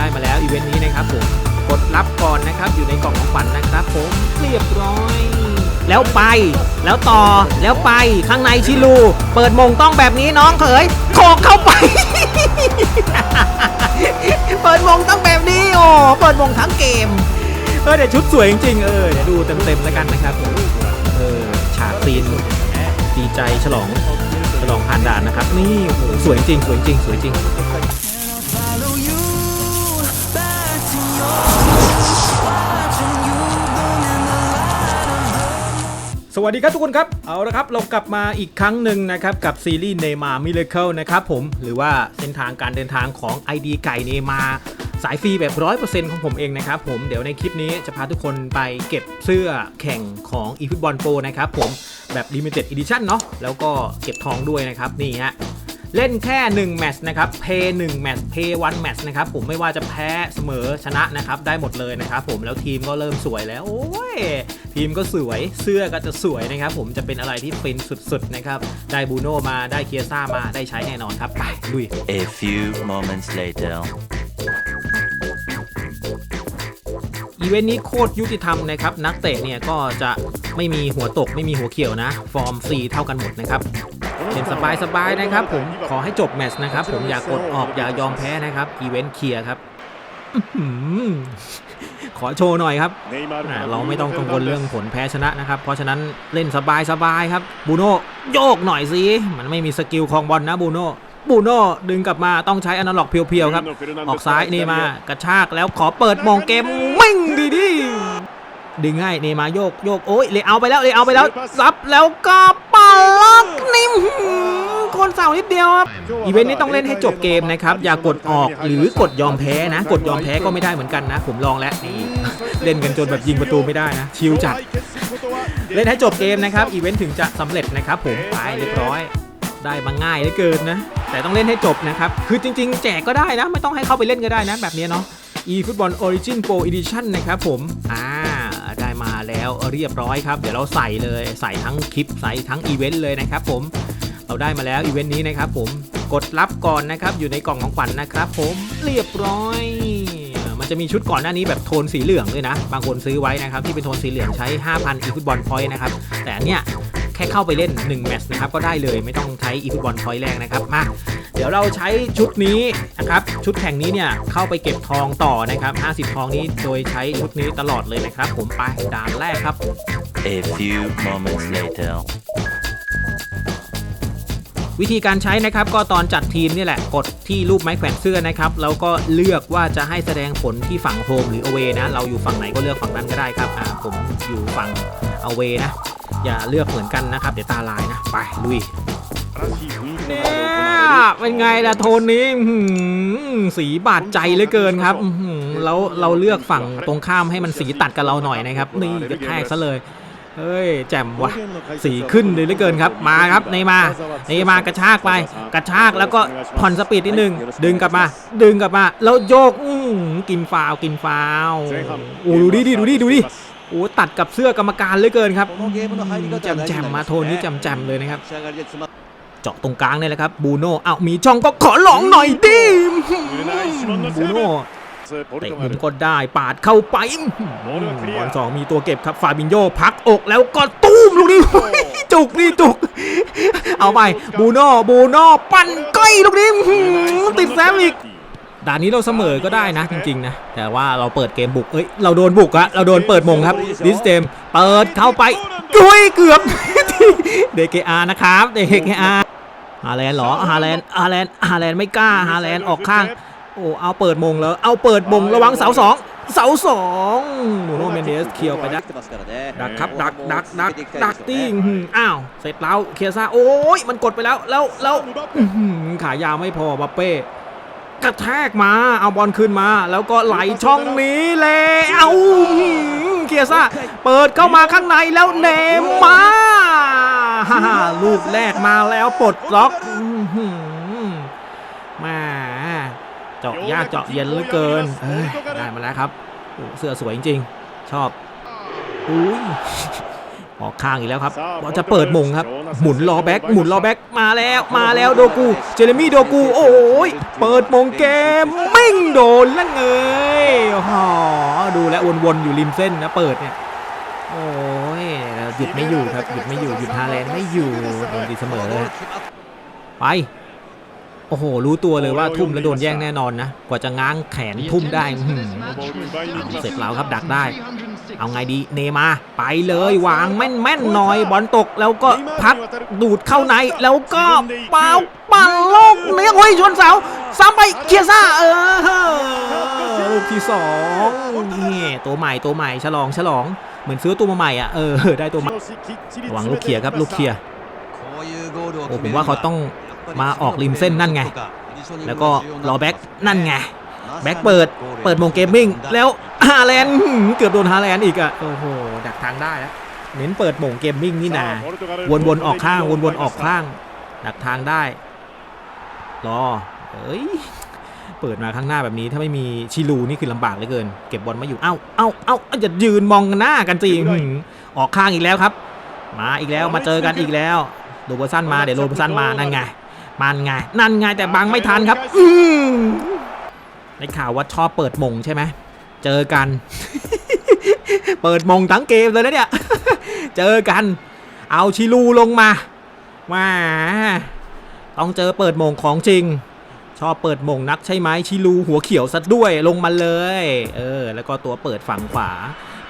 ได้มาแล้วอีเวนต์นี้นะครับผมกดรับก่อนนะครับอยู่ในกล่องของขวัญนะครับผมเรียบร้อย แล้วไป แล้วต่อแล้วไปข้างในชิลู เปิดมงต้องแบบนี้น้องเขยโขกเข้าไป เปิดมงต้องแบบนี้โอ้เปิดมงทั้งเกมเออแต่ชุดสวยจริงๆเออเดี๋ยวดูเต็มๆแล้วกันนะครับผมเออฉากซีนดีใจฉลองฉลองผ่านด่านนะครับ นี่โอ้โหสวยจริงสวยจริงสวยจริง สวัสดีครับทุกคนครับ เอาละครับ เรากลับมาอีกครั้งหนึ่งนะครับ กับซีรีส์เนมามิเลเคิลนะครับผมหรือว่าเส้นทางการเดินทางของ ID ไก่เนมาสายฟรีแบบ 100%ของผมเองนะครับผมเดี๋ยวในคลิปนี้จะพาทุกคนไปเก็บเสื้อแข่งของ e f o o t b a l l Pro นะครับผมแบบ Limited Edition เนาะแล้วก็เก็บทองด้วยนะครับนี่ฮะ เล่นแค่ 1 แมตช์นะครับเพย์1แมตช์เพย์1แมตช์นะครับผมไม่ว่าจะแพ้เสมอชนะนะครับได้หมดเลยนะครับผมแล้วทีมก็เริ่มสวยแล้ว โอ้ย ทีมก็สวยเสื้อก็จะสวยนะครับผมจะเป็นอะไรที่ฟินสุดๆนะครับได้บูโน่มาได้เคียซ่ามาได้ใช้แน่นอนครับไปลุย A few moments later. อีเวนต์นี้โคตรยุติธรรมนะครับ นักเตะเนี่ยก็จะไม่มีหัวตกไม่มีหัวเขียวนะ ฟอร์ม C เท่ากันหมดนะครับ เป็นสบายสบายๆนะครับผมขอให้จบแมตช์นะครับ ผมอย่ากดออกอย่ายอมแพ้นะครับอีเวนต์เคลียร์ครับอื้อหือขอโชว์หน่อยครับอ่าเราไม่ต้องกังวลเรื่องผลแพ้ชนะนะครับ เพราะฉะนั้นเล่นสบายสบายๆครับบูโน่โยกหน่อยสิมันไม่มีสกิลคลองบอลนะบูโน่บูโน่ดึงกลับมาต้องใช้อนาล็อกเพียวๆครับ ออกซ้ายเนมากระชากแล้วขอเปิดมองเกมมิ่งดีดีดึงให้เนมาโยกโยกโอ้ยเลยเอาไปแล้วเลยเอาไปแล้วซับแล้วก็ปาล็ อกนิ่มคนเสานิดเดียวครับ อีเวนต์นี้ต้องเล่นให้จบเกมนะครับ อย่ากดออกหรือกดยอมแพ้นะ กดยอมแพ้ก็ไม่ได้เหมือนกันนะ ผมลองแล้วนี่เล่นกันจนแบบยิงประตูไม่ได้นะ ชิวจัด เล่นให้จบเกมนะครับ อีเวนต์ถึงจะสำเร็จนะครับ ผมไปเรียบร้อย ได้มาง่ายเหลือเกินนะ แต่ต้องเล่นให้จบนะครับ คือจริง ๆ แจกก็ได้นะ ไม่ต้องให้เข้าไปเล่นก็ได้นะ แบบนี้เนาะ eFootball Origin Pro Edition นะครับผม อ่าได้ มาแล้วเรียบร้อยครับ เดี๋ยวเราใส่เลยใส่ทั้งคลิปใส่ทั้งอีเวนต์เลยนะครับผมเราได้มาแล้วอีเวนต์นี้นะครับผมกดรับก่อนนะครับอยู่ในกล่องของขวัญนะครับ ผมเรียบร้อย มันจะมีชุดก่อนหน้านี้แบบโทนสีเหลืองด้วยนะ บางคนซื้อไว้นะครับที่เป็นโทนสีเหลืองใช้ 5,000 eFootball Point นะครับแต่อันเนี้ยแค่เข้าไปเล่น 1 แมตช์นะครับก็ได้เลยไม่ต้องใช้ eFootball Point แรกนะครับมา ดี๋ยวเราใช้ชุดนี้นะครับชุดแข่งนี้เนี่ยเข้าไปเก็บทองต่อนะครับ 50 ทองนี้โดยใช้ชุดนี้ตลอดเลยนะครับ ผมไปด่านแรกครับ A few moments later. วิธีการใช้นะครับก็ตอนจัดทีมนี่แหละกดที่รูปไม้แขวนเสื้อนะครับแล้วก็เลือกว่าจะให้แสดงผลที่ฝั่งโฮมหรือ a w เวนะ เราอยู่ฝั่งไหนก็เลือกฝั่งนั้นก็ได้ครับอ่าผมอยู่ฝั่ง a w เวนะ อย่าเลือกเหมือนกันนะครับ เดี๋ยวตาลายนะ ไปลุย เนี่ยเป็นไงล่ะโทนนี้สีบาดใจเหลือเกินครับแล้วเราเลือกฝั่งตรงข้ามให้มันสีตัดกับเราหน่อยนะครับ นี่กระแทกซะเลยเฮ้ยแจ่มว่ะสีขึ้นเลยเหลือเกินครับมาครับเนมาเนมากระชากไป กระชากแล้วก็ผ่อนสปีดนิดนึง ดึงกลับมา ดึงกลับมา แล้วโยกกินฟาวกินฟาวโอ้ดูดิดูดิดูดิโอ้ตัดกับเสื้อกรรมการเลือเกินครับแจ่มแจมๆมาโทนนี้แจมแจ่มๆเลยนะครับ เจาะตรงกลางเนี่ยแหละครับบูโน่อ้าวมีช่องก็ขอลองหน่อยดิบูโน่เตะมุมก็ได้ปาดเข้าไปบอลสองมีตัวเก็บครับฟาบินโยพักอกแล้วก็ตุ้มลูกนี้จุกนี่จุก เอาไปบูโน่บูโน่ปั่นก้อยลูกนี้อื้อหือติดแซมอีกด่านนี้เราเสมอก็ได้นะจริงๆนะ แต่ว่าเราเปิดเกมบุก เอ้ย เราโดนบุกอะเราโดนเปิดมงครับดิสเตมเปิดเข้าไปดุยเกือบ เดเกอานะครับเดเกอาฮาแลนด์เหรอฮาแลนด์ฮาแลนด์ฮาแลนด์ไม่กล้าฮาแลนด์ออกข้าง โอ้เอาเปิดมงแล้ว เอาเปิดมงระวังเสาสองเสาสองโมโนเมนเดสเคียวไปดักดักครับดักดักดักดักติ้งอื้อหืออ้าวเสร็จแล้วเคลียร์ซ่าโอ้ยมันกดไปแล้วแล้วแล้วอื้อหือขายาวไม่พอบัปเป้กระแทกมาเอาบอลขึ้นมา แล้วก็ไหลช่องนี้เลยเอาหืมเคียซ่าเปิดเข้ามาข้างในแล้วเนมมาฮ่าฮ่า ลูกแรกมาแล้วปลดล็อกอื้อหือแมาเจาะยากเจาะเย็นเหลือเกินเอ้ยได้มาแล้วครับโอ้เสื้อสวยจริงๆ ชอบอุ้ยออกข้างอีกแล้วครับบอลจะเปิดมงครับ หมุนล้อแบ็กหมุนล้อแบ็กมาแล้วมาแล้วโดกู เจเรมี่โดกู โอ้ยเปิดมงเกมมิ่งโดนแล้วเงยโอ้โหดูแลววนๆอยู่ริมเส้นนะเปิดเนี่ย โอ้ย หยุดไม่อยู่ครับหยุดไม่อยู่หยุดฮาแลนด์ไม่อยู่โดนตีเสมอเลยไปโอ้โห รู้ตัวเลยว่าทุ่มแล้วโดนแย่งแน่นอนนะ กว่าจะง้างแขนทุ่มได้อื้อหือเสร็จแล้วครับดักได้ เอาไงดี เนมา ไปเลยวางแม่นแม่นหน่อย บอลตกแล้วก็พักดูดเข้าใน แล้วก็เปล่าปั่นโลกเลี้ยโอ้ยชนเสาซ้ำไปเคียซ่าเออลูกที่สองนี่ตัวใหม่ตัวใหม่ฉลองฉลอง เหมือนซื้อตัวมาใหม่อะเออได้ตัวใหม่ระวังลูกเคลียร์ครับลูกเคลียร์โอ้ผมว่าเขาต้องมามาออออกกริริมมเส้เส้นนนั่นั่นนไงไง แล้แล้ววก็ก็รรออแบ็แบ็กกนั่นั่นนไงไงแบ็แบ็กกเปิเปิดดเปิเปิดดโมโมงงเกเกมมมิ่มิ่งงแล้แล้ววฮาแลนด์เกือบโดนฮาแลนด์อีกอะโอ้โหดักทางได้แล้วเน้นเปิดโมงเกมมิ่งนี่นาวนวนๆออกข้างวนวนๆออกข้าง ดักทางได้รอเอ้ย เปิดมาข้างหน้าแบบนี้ถ้าไม่มีชิลูนี่คือลำบากเหลือเกิน เก็บบอลไม่อยู่ เอ้าเอ้าเอ้าอย่ายืนมองหน้ากันจริงออกข้างอีกแล้วครับ มาอีกแล้วมาเจอกันอีกแล้วโรเบอร์สันมาเดี๋ยวโรเบอร์สันมานั่นไงมันไงนั่นไงแต่บังไม่ทันครับอืมได้ข่าวว่าชอบเปิดมงใช่ไหมเจอกัน เปิดมงทั้งเกมเลยนะเนี่ยเจอกัน เอาชิลูลงมาว้าต้องเจอเปิดโมงของจริง ชอบเปิดมงนักใช่ไหมชิลูหัวเขียวซะด้วยลงมาเลย เออ แล้วก็ตัวเปิดฝั่งขวา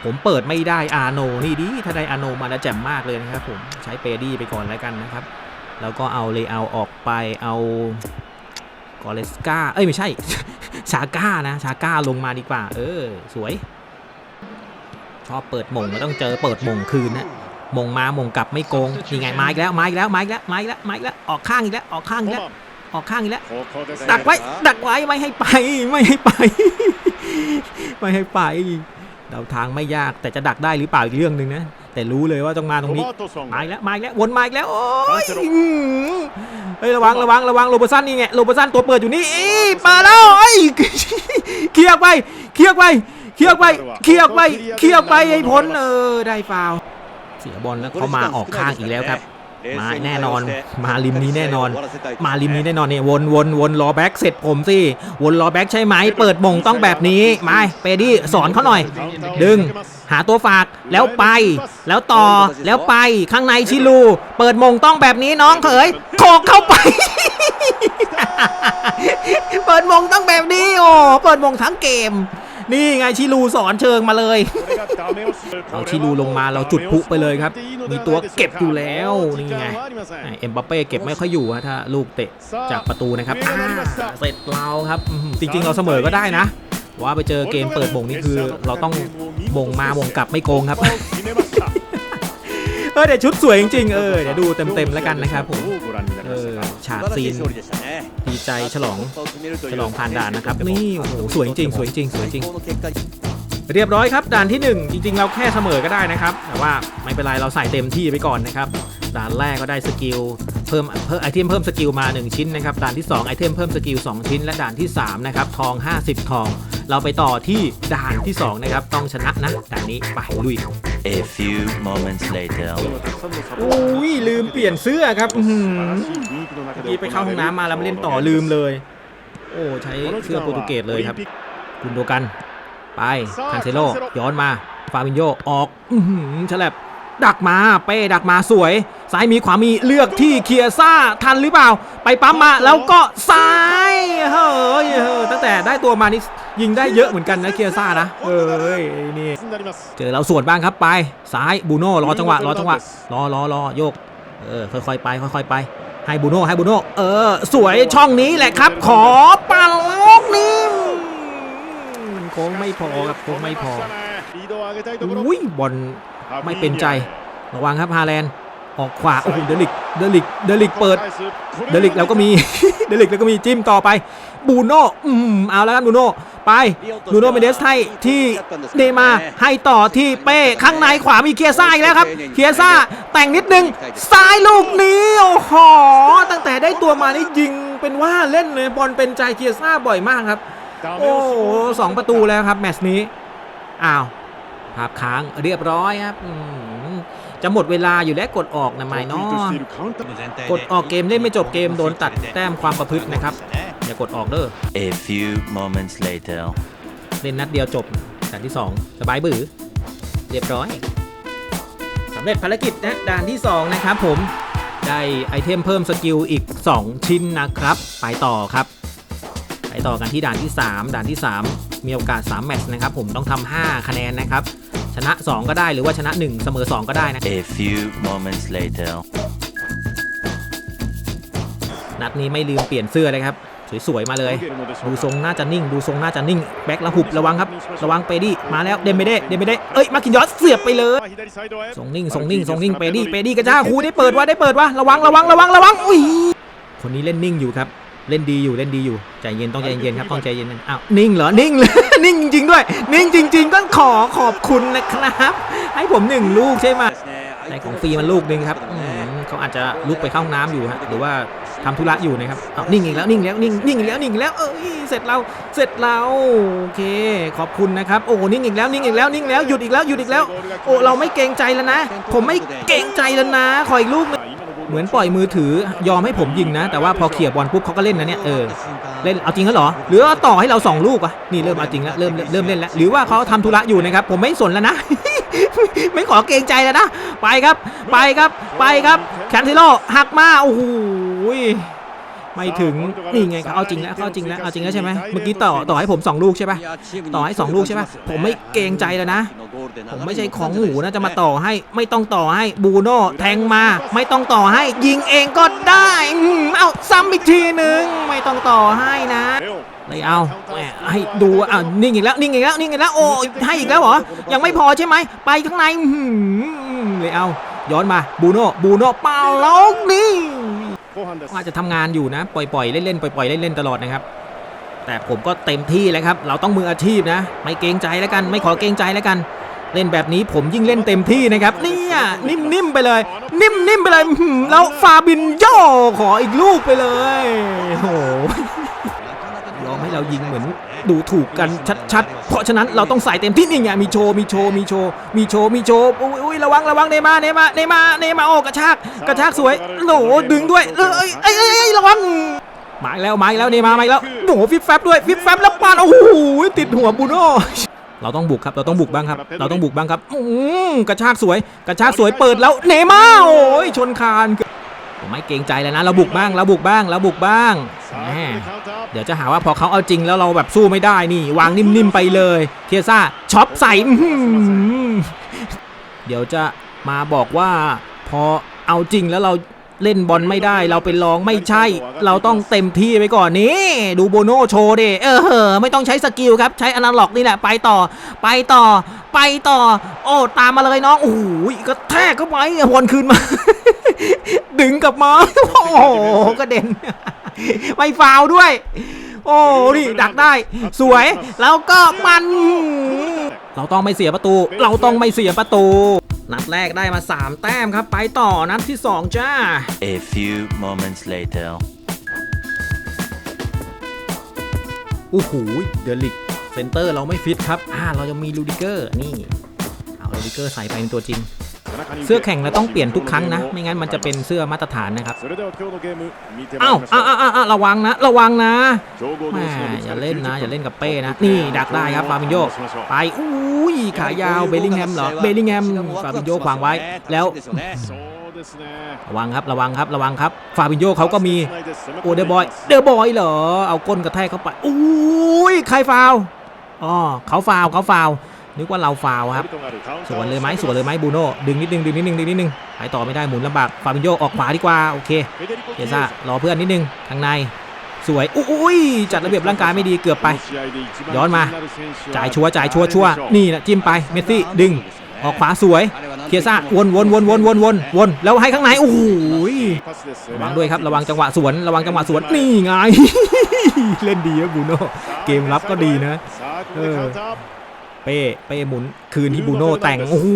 ผมเปิดไม่ได้อาโนนี่ดีถ้าได้อาโนมาแล้วแจ่มมากเลยนะครับผมใช้เปดี้ไปก่อนแล้วกันนะครับ แล้วก็เอาเลเอาออกไปเอากอเลสกาเอ้ยไม่ใช่ ชาก้านะ ชาก้าลงมาดีกว่า เออ สวย ชอบเปิดมงแล้วต้องเจอเปิดมงคืนนะมงมามงกลับไม่โกงนี่ไงมาอีกแล้วมาอีกแล้วมาอีกแล้วมาอีกแล้วมาอีกแล้วออกข้างอีกแล้วออกข้างอีกแล้ว ออกข้างอีกแล้วดักไว้ดักไว้ไม่ให้ไปไม่ให้ไป ไม่ให้ไปเดาทางไม่ยากแต่จะดักได้หรือเปล่าอีกเรื่องหนึ่งนะแต่รู้เลยว่าต้องมาตรงนี้มาอีกแล้วมาอีกแล้ววนมาอีกแล้วโอ้ยอื้อหือเฮ้ยระวังระวังระวังโรเบอร์สันนี่ไงโรเบอร์สันตัวเปิดอยู่นี่อีมาแล้วไอ้ยเคลียร์ไปเคลียร์ไปเคลียร์ไปเคลียร์ไปเคลียร์ไปให้พ้นเออได้ฟาวล์เสียบอลแล้วเขามาออกข้างอีกแล้วครับ มาแน่นอน มาริมนี้แน่นอน มาริมนี้แน่นอนเนี่ยวนวนวนรอแบ็กเสร็จผมสิวนรอแบ็กใช่ไหมเปิดมงต้องแบบนี้มาเปดี้สอนเขาหน่อย ดึง หาตัวฝากแล้วไป แล้วต่อแล้วไปข้างในชิลู เปิดมงต้องแบบนี้น้องเขยโขกเข้าไป เปิดมงต้องแบบนี้โอ้เปิดมงทั้งเกม นี่ไงชิลูสอนเชิงมาเลย เอาชิลูลงมาเราจุดพลุไปเลยครับ มีตัวเก็บอยู่แล้วนี่ไงเอ็มบัปเป้เก็บไม่ค่อยอยู่ฮะถ้าลูกเตะจากประตูนะครับอ่าเสร็จเราครับอื้อหือจริง ๆ เราเสมอก็ได้นะ ว่าไปเจอเกมเปิดมงนี่คือ เราต้องมงมามงกลับไม่โกงครับเออเดี๋ยวชุดสวยจริงๆเออเดี๋ยวดูเต็มๆแล้วกันนะครับผมเออฉากซีนดี ใจฉลองฉลองผ่านด่านนะครับนี่โอ้โหสวยจริงสวยจริงสวยจริง เรียบร้อยครับ ด่านที่ 1 จริง ๆ เราแค่เสมอก็ได้นะครับ แต่ว่าไม่เป็นไรเราใส่เต็มที่ไปก่อนนะครับ ด่านแรกก็ได้สกิลเพิ่มเพิ่มไอเทมเพิ่มสกิลมา 1 ชิ้นนะครับ ด่านที่ 2 ไอเทมเพิ่มสกิล 2 ชิ้น และด่านที่ 3 นะครับ ทอง 50 ทอง เราไปต่อที่ด่านที่ 2 นะครับ ต้องชนะนะด่านนี้ไปลุย A few moments later. อุ้ยลืมเปลี่ยนเสื้อครับอื้อหือเมื่อกี้ไปเข้าห้องน้ำมาแล้วไม่เล่นต่อลืมเลย โอ้ใช้เสื้อโปรตุเกสเลยครับ คุณโดกัน ไปคันเซโลย้อนมา ฟาบินโยออก อือหือฉลับ ดักมา เป้ดักมาสวย ซ้ายมีขวามีเลือกที่เคียซ่าทันหรือเปล่า ไปปั๊มมาแล้วก็ซ้ายเฮ้ยเฮ้ยตั้งแต่ได้ตัวมานี่ยิงได้เยอะเหมือนกันนะเคียซ่านะเอ้ยนี่เจอเราสวนบ้างครับไป ซ้ายบูโน่รอจังหวะรอจังหวะรอรอรอโยกเออค่อยๆไปค่อยๆไปให้บูโน่ให้บูโน่เออ สวยช่องนี้แหละครับ ขอปังลูกนี้มันโค้งไม่พอครับโค้งไม่พออุ้ยบอล ไม่เป็นใจระวังครับฮาแลนด์ออกขวาโอ้โหเดลิกเดลิกเดลิกเปิดเดลิกแล้วก็มีเดลิกแล้วก็มีจิ้มต่อไปบูโน่อืมเอาแล้วกันบูโน่ไปบูโน่เมเดสให้ที่เนย์มาร์ให้ต่อที่เป้ข้างในขวามีเคียซ่าอีกแล้วครับเคียซ่าแต่งนิดนึงซ้ายลูกนี้โอ้โหตั้งแต่ได้ตัวมานี่ยิงเป็นว่าเล่นเลยบอลเป็นใจเคียซ่าบ่อยมากครับ โอ้โหสองประตูแล้วครับแมตช์นี้อ้าว ภาพค้างเรียบร้อยครับอืมจะหมดเวลาอยู่แล้วกดออกนะไม่เนาะกดออกเกมเล่นไม่จบเกมโดนตัดแต้มความประพฤตินะครับ อย่ากดออกเด้อ A few moments later. เล่นนัดเดียวจบด่านที่ 2 สบายบือเรียบร้อยสำเร็จภารกิจนะด่านที่ 2 นะครับผมได้ไอเทมเพิ่มสกิลอีก 2 ชิ้นนะครับ ไปต่อครับ ไปต่อกันที่ด่านที่ 3 ด่านที่ 3 มีโอกาส 3 แมตช์นะครับ ผมต้องทำ5คะแนนนะครับ ชนะ 2 ก็ได้หรือว่าชนะ 1 เสมอ 2 ก็ได้นะ A few moments later. นัดนี้ไม่ลืมเปลี่ยนเสื้อเลยครับ สวยๆมาเลย ดูทรงน่าจะนิ่ง ดูทรงน่าจะนิ่ง แบ็คละหุบระวังครับ ระวังเปดี้มาแล้วเดมเบเด้เดมเบเด้เอ้ยมาคินยอสเสียบไปเลยทรงนิ่งทรงนิ่งทรงนิ่งเปดี้เปดี้กระจ้าครูได้เปิดว่าได้เปิดว่าระวังระวังระวังระวังอุ้ยคนนี้เล่นนิ่งอยู่ครับ เล่นดีอยู่เล่นดีอยู่ใจเย็นต้องใจเย็นครับต้องใจเย็นนะอ้าวนิ่งเหรอนิ่งเลยนิ่งจริงๆด้วย นิ่งจริงๆก็ขอขอบคุณนะครับ ให้ผมหนึ่งลูกใช่ไหมได้ของฟรีมันลูกหนึงครับอืมเขาอาจจะลุกไปเข้าห้องน้ำอยู่ฮะหรือว่าทำธุระอยู่นะครับเอานิ่งอีกแล้วนิ่งแล้วนิ่งนิ่งอีกแล้วนิ่งอีกแล้วเอ้ยเสร็จเราเสร็จเราโอเค ขอบคุณนะครับ โอ้นิ่งอีกแล้วนิ่งอีกแล้วนิ่งแล้วหยุดอีกแล้วหยุดอีกแล้ว โอ้เราไม่เกรงใจแล้วนะ ผมไม่เกรงใจแล้วนะขออีกลูกหนึง เหมือนปล่อยมือถือยอมให้ผมยิงนะ แต่ว่าพอเขี่ยบอลปุ๊บเขาก็เล่นนะเนี่ยเออเล่นเอาจริงแล้วเหรอ หรือว่าต่อให้เราสองลูกอะนี่เริ่มเอาจริงแล้วเริ่มเริ่มเล่นแล้วหรือว่าเขาทำธุระอยู่นะครับผมไม่สนแล้วนะ ไม่ขอเกรงใจแล้วนะ ไปครับ ไปครับไปครับแคนเทโลหักมาโอ้โหย ไม่ถึงนี่ไงเขาเอาจริงแล้วเขาเอาจริงแล้วเอาจริงแล้วใช่ไหมเมื่อกี้ต่อต่อให้ผม 2 ลูกใช่ปะต่อให้ 2 ลูกใช่ปะผมไม่เกรงใจแล้วนะ ผมไม่ใช่ของหูนะจะมาต่อให้ไม่ต้องต่อให้บูโน่แทงมา ไม่ต้องต่อให้ยิงเองก็ได้อืมเอาซ้ำอีกทีหนึ่งไม่ต้องต่อให้นะเลยเอาแหมให้ดูอะนิ่งอีกแล้วนิ่งอีกแล้วนิ่งอีกแล้วโอ้ยให้อีกแล้วเหรอยังไม่พอใช่ไหมไปข้างในอื้อหือเลยเอาย้อนมาบูโน่บูโน่เป่าล็อกนี่ อาจจะทำงานอยู่นะ ปล่อยๆเล่นๆปล่อยๆเล่นๆตลอดนะครับ แต่ผมก็เต็มที่แล้วครับ เราต้องมืออาชีพนะ ไม่เกรงใจแล้วกัน ไม่ขอเกรงใจแล้วกัน เล่นแบบนี้ผมยิ่งเล่นเต็มที่นะครับ เนี่ยนิ่มๆไปเลย นิ่มๆไปเลยแล้วฟาบินโยขออีกลูกไปเลยโอ้โหยอมให้เรายิงเหมือน ดูถูกกันชัดๆ เพราะฉะนั้นเราต้องใส่เต็มที่นี่ไงมีโชว์มีโชว์มีโชว์มีโชว์มีโชว์อุ้ยอุ้ยระวังระวังเนมาเนมาเนมาเนมาโอ้กระชากกระชากสวยโหนดึงด้วยเอ้ยเอ้ยเอ้ยระวังมาแล้วมาแล้วเนมามาแล้วโหนฟิปแฟบด้วยฟิปแฟบแล้วปาดโอ้โหติดหัวบูโน่เราต้องบุกครับ เราต้องบุกบ้างครับ เราต้องบุกบ้างครับอืมกระชากสวย กระชากสวยเปิดแล้วเนมาโอ้ยชนคาน ไม่เกรงใจแล้วนะเราบุกบ้างเราบุกบ้างเราบุกบ้างแหมเดี๋ยวจะหาว่าพอเขาเอาจริงแล้วเราแบบสู้ไม่ได้นี่ วางนิ่มๆไปเลย เทียซ่าช็อปใส่อื้อหือเดี๋ยวจะมาบอกว่าพอเอาจริงแล้วเราเล่นบอลไม่ได้ เราเป็นรองไม่ใช่ เราต้องเต็มที่ไปก่อนนี่ดูโบโน่โชว์ดิเออไม่ต้องใช้สกิลครับ ใช้อนาล็อกนี่แหละ ไปต่อ ไปต่อ ไปต่อ โอ้ ตามมาเลยน้องโอ้โหก็แทกเข้าไปวนคืนมา ดึงกลับมาโอ้โหกระเด็น ไม่ฟาวด้วย โอ้นี่ดักได้ สวย แล้วก็มัน เราต้องไม่เสียประตู เราต้องไม่เสียประตู นัดแรกได้มา 3 แต้มครับ ไปต่อนัดที่ 2 จ้า A few moments later. โอ้โหเดลิกเซนเตอร์เราไม่ฟิตครับ อ่า เราจะมีลูดิเกอร์ นี่ เอาลูดิเกอร์ใส่ไปเป็นตัวจริง เสื้อแข่งเราต้องเปลี่ยนทุกครั้งนะ ไม่งั้นมันจะเป็นเสื้อมาตรฐานนะครับอ้าวอ้าวอ้าวอ้าวระวังนะระวังนะแหม่อย่าเล่นนะ อย่าเล่นกับเป้นะ นี่ดักได้ครับฟาบินโยไปอุ้ยขายาวเบลลิงแฮมเหรอเบลลิงแฮมฟาบินโยขวางไว้แล้วระวังครับระวังครับระวังครับฟาบินโยเขาก็มีโอ้เดบอยเดบอยเหรอเอาก้นกระแทกเข้าไปอุ้ยใครฟาวล์อ๋อเขาฟาวล์เขาฟาวล์ นึกว่าเราฟาวล์ครับสวนเลยไหมสวนเลยไหมบูโน่ดึงนิดนึงดึงนิดนึงดึงนิดนึงไปต่อไม่ได้หมุนลำบากฟาบินโยออกขวาดีกว่าโอเคเจซ่ารอเพื่อนนิดนึงทางในสวยอุ้ยจัดระเบียบร่างกายไม่ดีเกือบไป ย้อนมา จ่ายชัวร์จ่ายชัวร์ชัวร์นี่นะจิ้มไปเมสซี่ดึง ออกขวาสวยเคียซ่าวนวนวนวนวนวนวนแล้วให้ข้างในโอ้โหระวังด้วยครับระวังจังหวะสวนระวังจังหวะสวนนี่ไง เล่นดีครับบูโน่เกมรับก็ดีนะ เออเป้เป้หมุนคืนที่บูโน่แต่งโอ้โห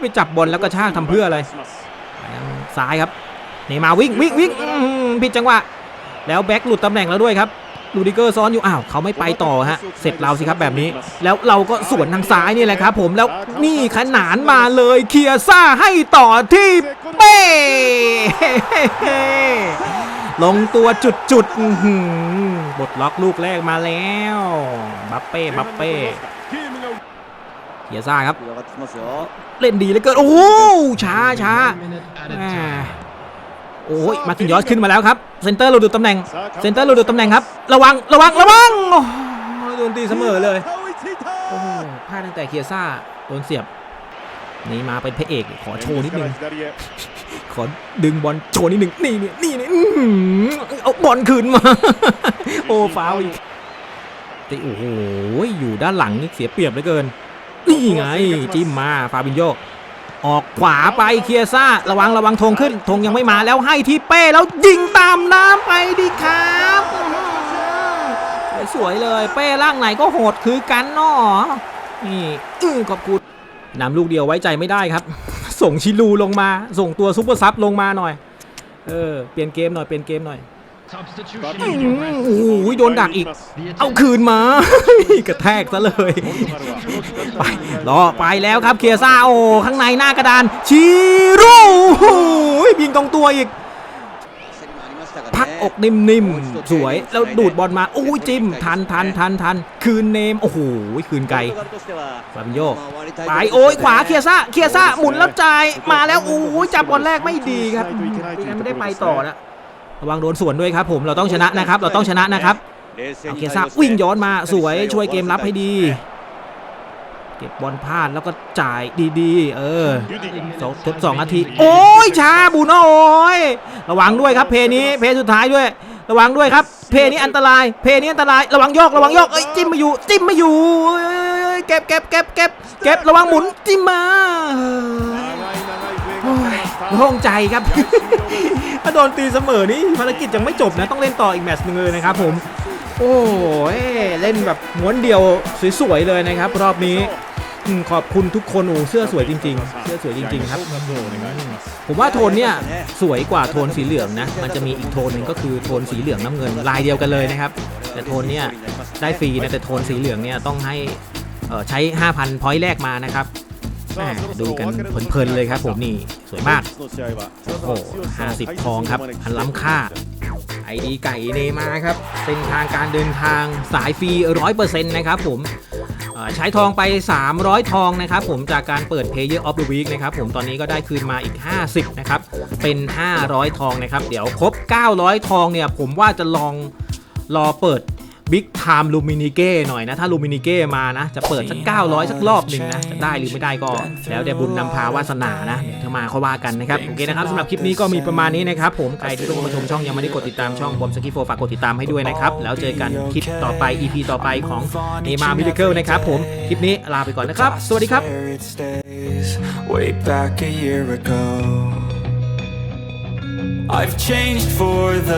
ไปจับบอลแล้วก็ชากทำเพื่ออะไรไปทางซ้ายครับเนย์มาร์วิ่งวิ่งวิ่งอื้อหือผิดจังหวะ แล้วแบ็คหลุดตำแหน่งแล้วด้วยครับลูดิเกอร์ซ้อนอยู่อ้าวเขาไม่ไปต่อฮะเสร็จเราสิครับแบบนี้ แล้วเราก็สวนทางซ้ายนี่แหละครับผมแล้วนี่ขนานมาเลยเคลียร์ซ่าให้ต่อที่เป้ลงตัวจุดจุดๆอื้อหือบทล็อกลูกแรกมาแล้ว บัปเป้ บัปเป้ เคลียร์ซ่าครับเล่นดีเหลือเกินโอ้โหช้าช้าแหม่โอ้ยมาร์ตินยอสขึ้นมาแล้วครับเซนเตอร์หลุดตำแหน่งเซนเตอร์หลุดตำแหน่งครับ ระวังระวังระวังโอ้โหโดนตีเสมอเลยโอ้โหพลาดตั้งแต่เคียซ่าโดนเสียบ นี่มาเป็นพระเอกขอโชว์นิดนึงขอดึงบอลโชว์นิดนึงนี่นี่นี่นี่อื้อหือเอาบอลคืนมา โอ้ฟาวล์อีกแต่โอ้โหอยู่ด้านหลังนี่เสียเปรียบเหลือเกิน นี่ไงจิ้มมาฟาบินโยออกขวาไปเคียซ่า ระวังระวังธงขึ้นธงยังไม่มาแล้วให้ที่เป้แล้วยิงตามน้ำไปดิครับสวยเลยเป้ล่างไหนก็โหดคือกันเนาะนี่อื้อขอบคุณนำลูกเดียวไว้ใจไม่ได้ครับ ส่งชิลูลงมา ส่งตัวซุปเปอร์ซับลงมาหน่อย เออ เปลี่ยนเกมหน่อย เปลี่ยนเกมหน่อย อื้อหือโอ้โหโดนดักอีก เอาคืนมา กระแทกซะเลย ไปรอไปแล้วครับเคียซ่าโอ้ข้างในหน้ากระดาน ชิรูโอ้ยยิงตรงตัวอีก พักอกนิ่มๆ สวย แล้วดูดบอลมา โอ้ยจิ้ม ทันทันทันทัน คืนเนม โอ้โห คืนไกลฟาบินโยไปโอ้ยขวาเคียซ่าเคียซ่าหมุนแล้วจ่าย มาแล้ว โอ้ยจับบอลแรกไม่ดีครับ ไม่งั้นไม่ได้ไปต่อนะ ระวังโดนสวนด้วยครับผมเราต้องชนะนะครับ เราต้องชนะนะครับเอาเคียซ่าวิ่งย้อนมาสวยช่วยเกมรับให้ดี เก็บบอลพลาดแล้วก็จ่ายดีๆ เออสองทดสองนาที โอ้ยชาบูโน่โอ้ยระวังด้วยครับเพนี้เพสุดท้ายด้วย ระวังด้วยครับ เพนี้อันตราย เพนี้อันตราย ระวังโยกระวังโยกเอ้ยจิ้มมาอยู่ จิ้มมาอยู่เก็บเก็บเก็บเก็บเก็บระวังหมุนจิ้มมา โอ้ยโล่งใจครับ ถ้าโดนตีเสมอนี่ภารกิจยังไม่จบนะ ต้องเล่นต่ออีกแมตช์หนึงเลยนะครับผม โอ้ยเล่นแบบม้วนเดียวสวยๆเลยนะครับ รอบนี้ขอบคุณทุกคนโอ้เสื้อสวยจริง ๆ เสื้อสวยจริง ๆ ครับ ผมว่าโทนเนี่ยสวยกว่าโทนสีเหลืองนะ มันจะมีอีกโทนหนึ่งก็คือโทนสีเหลืองน้ำเงินลายเดียวกันเลยนะครับ แต่โทนเนี่ยได้ฟรีนะแต่โทนสีเหลืองเนี่ยต้องให้ใช้ 5,000พอยต์แรกมานะครับ ดูกันเพลินๆเลยครับผมนี่สวยมาก โอ้โห50 ทองครับพันล้ำค่า ไอดีไก่เนมาครับเส้นทางการเดินทางสายฟรี 100%นะครับผมใช้ทองไป 300 ทองนะครับผมจากการเปิด Player of the Week นะครับผมตอนนี้ก็ได้คืนมาอีก 50 นะครับ เป็น 500 ทองนะครับ เดี๋ยวครบ 900 ทองเนี่ย ผมว่าจะลองรอเปิด Big Time l u m i n i g e หน่อยนะ ถ้า l u m i n i g e มานะ จะเปิดสัก 900 สักรอบหนึ่งนะ จะได้หรือไม่ได้ก็ แล้วแต่บุญนำพาวาสนานะเดี๋ยวถ้ามาเขาว่ากันนะครับ โอเคนะครับสำหรับคลิปนี้ก็มีประมาณนี้นะครับ ผมใครที่เพิ่งมาชมช่องยังไม่ได้กดติดตามช่องบอมสกิโฟฝากกดติดตามให้ด้วยนะครับ แล้วเจอกันคลิปต่อไป EP ต่อไปของเนมามิ r เคิลนะครับผมคลิปนี้ลาไปก่อนนะครับ สวัสดีครับ Where it stays, way back a year ago. I've changed for the